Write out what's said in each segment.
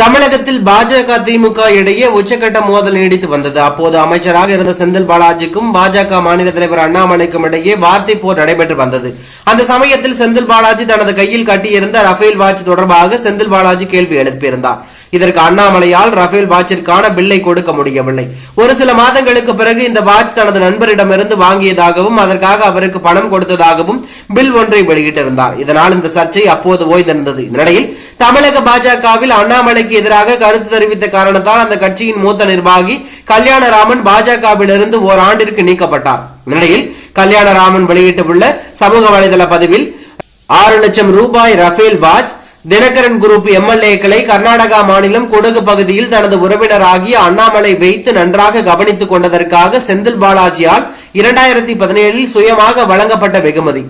தமிழகத்தில் பாஜக திமுக இடையே உச்சக்கட்ட மோதல் நீடித்து வந்தது. அப்போது அமைச்சராக இருந்த செந்தில் பாலாஜிக்கும் பாஜக மாநில தலைவர் அண்ணாமலைக்கும் இடையே வார்த்தை போர் நடைபெற்று வந்தது. அந்த சமயத்தில் செந்தில் பாலாஜி தனது கையில் கட்டியிருந்த ரஃபேல் வாட்ச் தொடர்பாக செந்தில் பாலாஜி கேள்வி எழுப்பியிருந்தார். இதற்கு அண்ணாமலையால் ரஃபேல் வாட்சிற்கான பில்லை கொடுக்க முடியவில்லை. ஒரு சில மாதங்களுக்கு பிறகு இந்த வாட்ச் தனது நண்பரிடமிருந்து வாங்கியதாகவும் அதற்காக அவருக்கு பணம் கொடுத்ததாகவும் பில் ஒன்றை வெளியிட்டிருந்தார். இதனால் இந்த சர்ச்சை அப்போது ஓய்ந்திருந்தது. இந்த நிலையில் தமிழக பாஜகவில் அண்ணாமலைக்கு எதிராக கருத்து தெரிவித்த காரணத்தால் அந்த கட்சியின் மூத்த நிர்வாகி கல்யாணராமன் பாஜகவிலிருந்து ஓராண்டிற்கு நீக்கப்பட்டார். இந்நிலையில் கல்யாணராமன் வெளியிட்டுள்ள சமூக வலைதள பதிவில் ஆறு லட்சம் ரூபாய் ரஃபேல் வாஜ் தினகரன் குரூப் எம்எல்ஏக்களை கர்நாடகா மாநிலம் குடகு பகுதியில் தனது உறவினராகிய அண்ணாமலை வைத்து நன்றாக கவனித்துக் கொண்டதற்காக செந்தில் பாலாஜியால் இரண்டாயிரத்தி பதினேழில் சுயமாக வழங்கப்பட்ட வெகுமதி.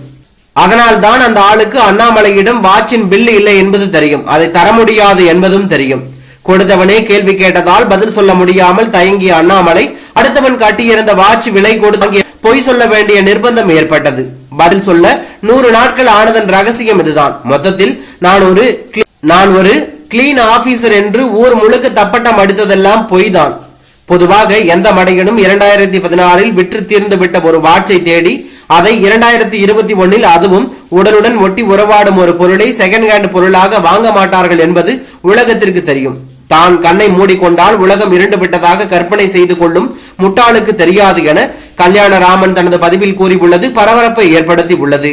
அதனால் தான் அந்த ஆளுக்கு அண்ணாமலையிடம் வாட்சின் பில் இல்லை என்பது தெரியும். அதை தர முடியாது என்பதும் தெரியும். கொடுத்தவனே கேள்வி கேட்டதால் பதில் சொல்ல முடியாமல் தயங்கிய அண்ணாமலை அடுத்தவன் காட்டியிருந்த வாட்ச் விலை கொடுத்து பொய் சொல்ல வேண்டிய நிர்பந்தம் ஏற்பட்டது. பதில் சொல்ல நூறு நாட்கள் ஆனதன் ரகசியம் இதுதான். மொத்தத்தில் நான் ஒரு நான் ஒரு கிளீன் ஆபீசர் என்று ஊர் முழுக்க தப்பட்டம் அடித்ததெல்லாம் பொய்தான். பொதுவாக எந்த மடையனும் இரண்டாயிரத்தி பதினாறில் விற்று தீர்ந்து விட்ட ஒரு வாட்சை தேடி அதை இரண்டாயிரத்தி இருபத்தி ஒன்னில் அதுவும் உடலுடன் ஒட்டி உறவாடும் ஒரு பொருளை செகண்ட் ஹேண்ட் பொருளாக வாங்க மாட்டார்கள் என்பது உலகத்திற்கு தெரியும். தான் கண்ணை மூடிக்கொண்டால் உலகம் இருண்டு விட்டதாக கற்பனை செய்து கொள்ளும் முட்டாளுக்கு தெரியாது என கல்யாண ராமன் தனது பதிவில் கூறியுள்ளது பரபரப்பை ஏற்படுத்தி உள்ளது